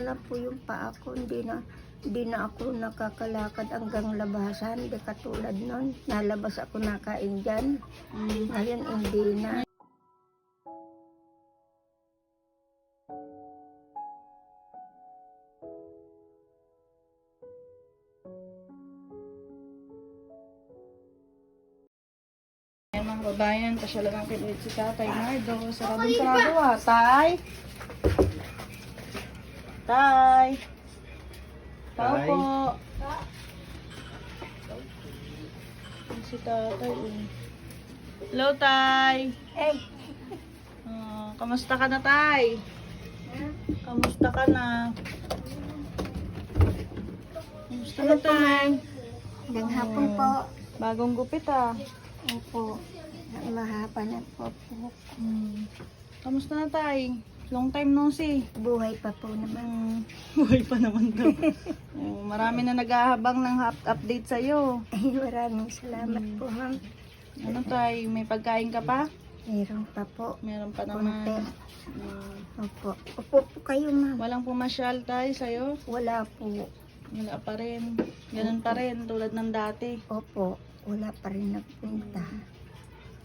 na po yung paa ko, hindi na, hindi na ako nakakalakad hanggang labasan. Di katulad nun, nalabas ako nakain dyan. Mm. Ngayon, hindi na. Ayan mga kababayan, pasyalan ang kinulit si Tatay Nardo. Saradong sarado ah. Tay! Tay! Tao Tay. po. Si Tatay. eh. Hello, Tay! Eh, Ah, kamusta ka na, Tay? Kamusta ka na? Kamusta na, Tay? ng hapon po. Bagong gupit ah. Opo. Mahaba na po po. Hmm. Kamusta na, Tay? Long time no see. Buhay pa po naman. Buhay pa naman daw. Oh, marami na nag-ahabang ng up- update sa'yo. Ay, maraming salamat Mm. po, ma'am. Ano tay, may pagkain ka pa? Meron pa po. Meron pa Konti. naman. Mm, Opo. Opo po kayo, ma'am. walang pumasyal tay sa'yo? Wala po. Wala pa rin. Ganun pa rin, tulad ng dati. Opo. Wala pa rin nagpunta.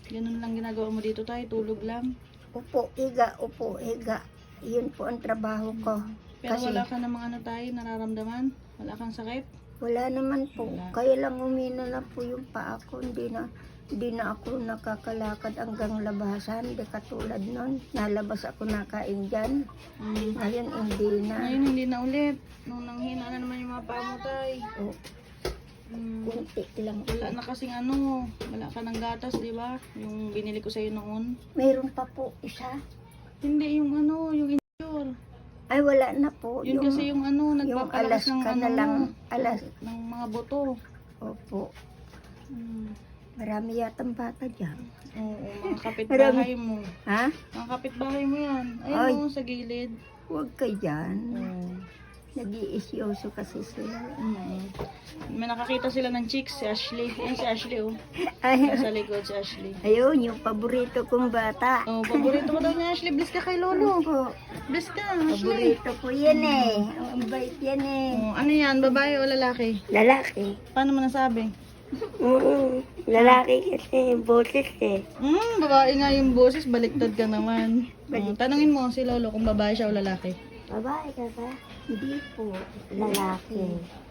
Ganun lang ginagawa mo dito tay, tulog lang. Opo, iga. Opo, iga. Yun po ang trabaho ko. Pero Kasi- wala ka namang ano tayo, nararamdaman? Wala kang sakit? Wala naman po. Wala. Kaya lang umina na po yung paa ko. Hindi na, hindi na ako nakakalakad hanggang labasan. Di katulad nun. Nalabas ako nakain dyan. Mm. Ngayon, hindi na. Ngayon hindi na ulit. Nung nanghina na naman yung mga paa mo tay. O, Mm. kunti lang. Wala na kasing ano, wala ka ng gatas, di ba? Yung binili ko sa'yo noon. Mayroon pa po isa. Hindi, yung ano, yung insure. Ay, wala na po. Yun kasi yung ano, yung nagpapalakas alas ng ano, na lang. Alas. ng mga boto. Opo. Hmm. Marami yatang bata dyan. Oo, mga kapitbahay mo. Ha? Mga kapitbahay mo yan. Ayun Ay. mo, sa gilid. Huwag ka dyan. Oo. Nag-iisyoso kasi sila. Mm. May nakakita sila ng chicks, si Ashley. Ayun si Ashley, oh. Ay, Nasa likod si Ashley. ayun, yung paborito kong bata. Oh, paborito mo daw ni Ashley. Bless ka kay Lolo. Opo. Bless ka, Ashley. Paborito ko yan eh. Ang bait yan eh. Oh, ano yan, babae o lalaki? Lalaki. Paano mo nasabi? Mm, lalaki kasi boses eh. Hmm, babae nga yung boses, baliktad ka naman. Oh, tanungin mo si Lolo kung babae siya o lalaki. Babae ka ba? Hindi po. Lalaki.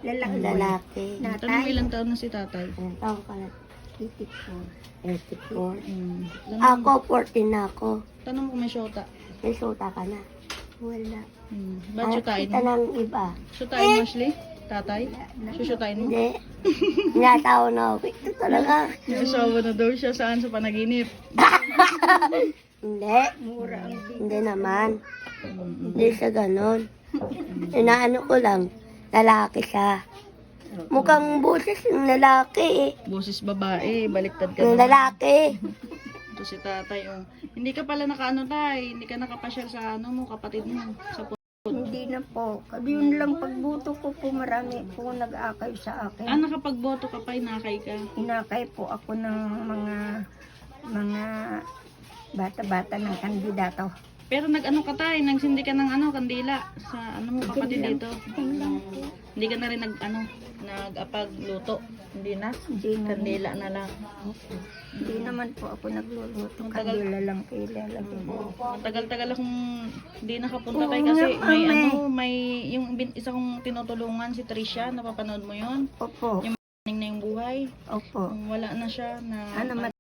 Lalaki. Lalaki. Tanong Natay. ilang taon na si tatay. Ilang taon ka na? 84. 84. Hmm. Tanong, Ako, 14 na ako. tanong mo kung may syota. May suta ka na? Wala. Hmm. Ba't syutain kita mo? ng iba. Syutain mo, Ashley? Tatay? Syusyutain mo? Hindi. Natawa na ako. Ito talaga. Nasasawa na daw siya saan sa panaginip. Hindi. Mura ang Hindi naman. Hindi sa ganon. Inaano ko lang. Lalaki siya. Mukhang boses ng lalaki eh. Boses babae, baliktad ka Ng lalaki. Ito si tatay, oh. Hindi ka pala nakaano tay, hindi ka nakapasyal sa ano mo, kapatid mo. Sa pu- Hindi na po. Yun lang pagbuto ko po marami po nag-akay sa ah, akin. nakapagboto ka pa, inakay ka. Inakay po ako ng mga mga bata-bata ng kandidato. Pero nag-ano ka tay, nagsindi ka ng ano, kandila sa ano mo kapatid dito. Hindi ka na rin nag ano, nag-apag luto. Hindi na. Hindi na Kandila na lang. Hindi naman po ako nagluluto. Ang tagal- Kandila lang kailalagay ko. Matagal-tagal akong hindi nakapunta Oo tayo nga kasi po, may ano, may yung bin- isa kong tinutulungan si Trisha, napapanood mo 'yon? Opo. Yung Ning na yung buhay. Opo. Wala na siya na Ano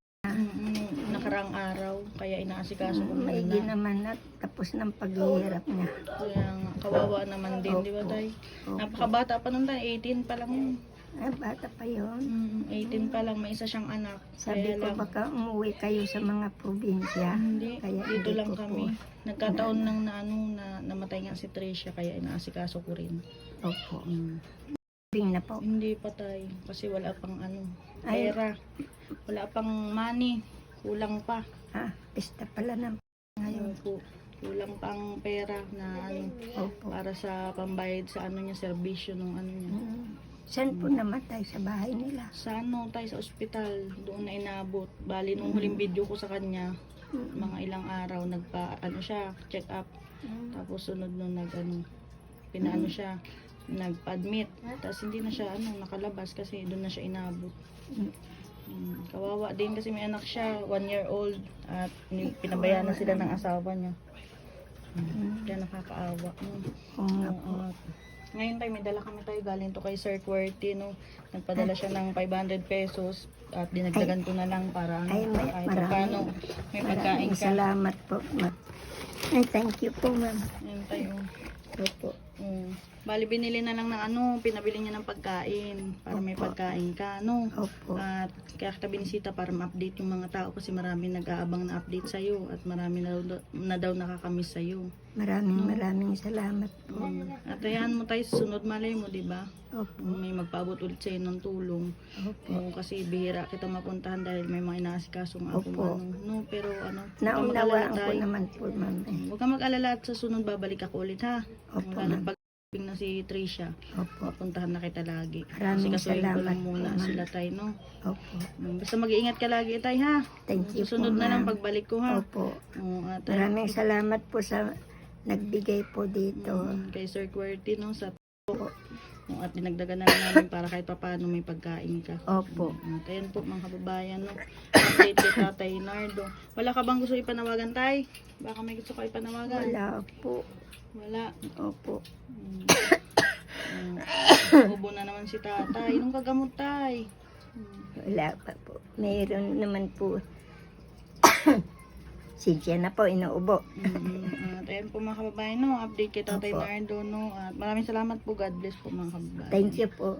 nakaraang araw kaya inaasikaso ko na maigi naman na tapos ng paghihirap niya. kaya nga, kawawa naman din di ba tay Opo. napakabata pa nun tayo 18 pa lang yun Ay, bata pa yon. mm, 18 pa lang may isa siyang anak Sabi kaya ko lang baka umuwi kayo sa mga probinsya. hindi Kaya dito hindi lang ko kami nagkataon lang na ano na namatay nga si Tricia kaya inaasikaso ko rin Opo. mm. Bing na po. hindi pa tay kasi wala pang ano Ay. pera wala pang money kulang pa Ah, pista pala ng ngayon po kulang pang pera na ano Opo. para sa pambayad sa ano niya serbisyo nung ano niya Mm. Saan po namatay sa bahay nila? sa ano tayo sa ospital doon na inabot bali nung huling video ko sa kanya mga ilang araw nagpa ano siya check up Mm. tapos sunod nung nag ano pinaano siya, nagpa-admit. Tapos hindi na siya ano, nakalabas kasi doon na siya inabot. Mm, kawawa din kasi may anak siya, one year old at pinabayaan na sila ng asawa niya. Mm, kaya nakakaawa. Mm. Oo ngayon tayo may dala kami tayo galing to kay Sir QWERTY no. Nagpadala siya ng 500 pesos at dinagdagan ko na lang para ano, Ay, may- kahit marami. paano may pagkain ka. salamat po, ma'am. Ay, thank you po, ma'am. Ayun tayo. Opo. Mm. Bali binili na lang ng ano, pinabili niya ng pagkain para may Opo. pagkain ka no. Opo. At kaya kita binisita para ma-update yung mga tao kasi marami nag-aabang na update sa iyo at marami na, daw- na daw nakakamiss sa iyo. Maraming maraming salamat po. Mm. At ayan mo tayo sa sunod malay mo, 'di ba? Opo. May magpaabot ulit sa ng tulong. Opo. Oo, kasi bihira kita mapuntahan dahil may mga inaasikaso nga ako Opo. ano. No, pero ano, huwag kang Naunawaan mag-alala, ko Tay. naman po, ma'am. eh. Huwag kang mag-alala at sa sunod babalik ako ulit ha. Opo, ma'am. Pag na si Trisha, Opo. mapuntahan na kita lagi. Maraming kasi kasuhin ko salamat lang po, muna ma'am. sila tay, no? Opo. Basta mag-iingat ka lagi tay ha. Thank you Susunod po, na lang pagbalik ko ha. Opo. Oo, at Maraming salamat po sa nagbigay po dito. mm, kay Sir QWERTY no sa Opo. At dinagdagan na lang namin para kahit papaano may pagkain ka. Opo. At ayan po mga kababayan, no? Update kay Tatay Nardo. Wala ka bang gusto ipanawagan, Tay? Baka may gusto ka ipanawagan? Wala po. Wala. Opo. Mm. Mm. Ubo na naman si Tatay. Nung kagamot, Tay. Wala pa po. Mayroon naman po. Si Jenna po, inuubo. Mm. At ayan po mga kababayan, no? Update kay Tatay Opo. Nardo, no? At maraming salamat po. God bless po mga kababayan. Thank you po.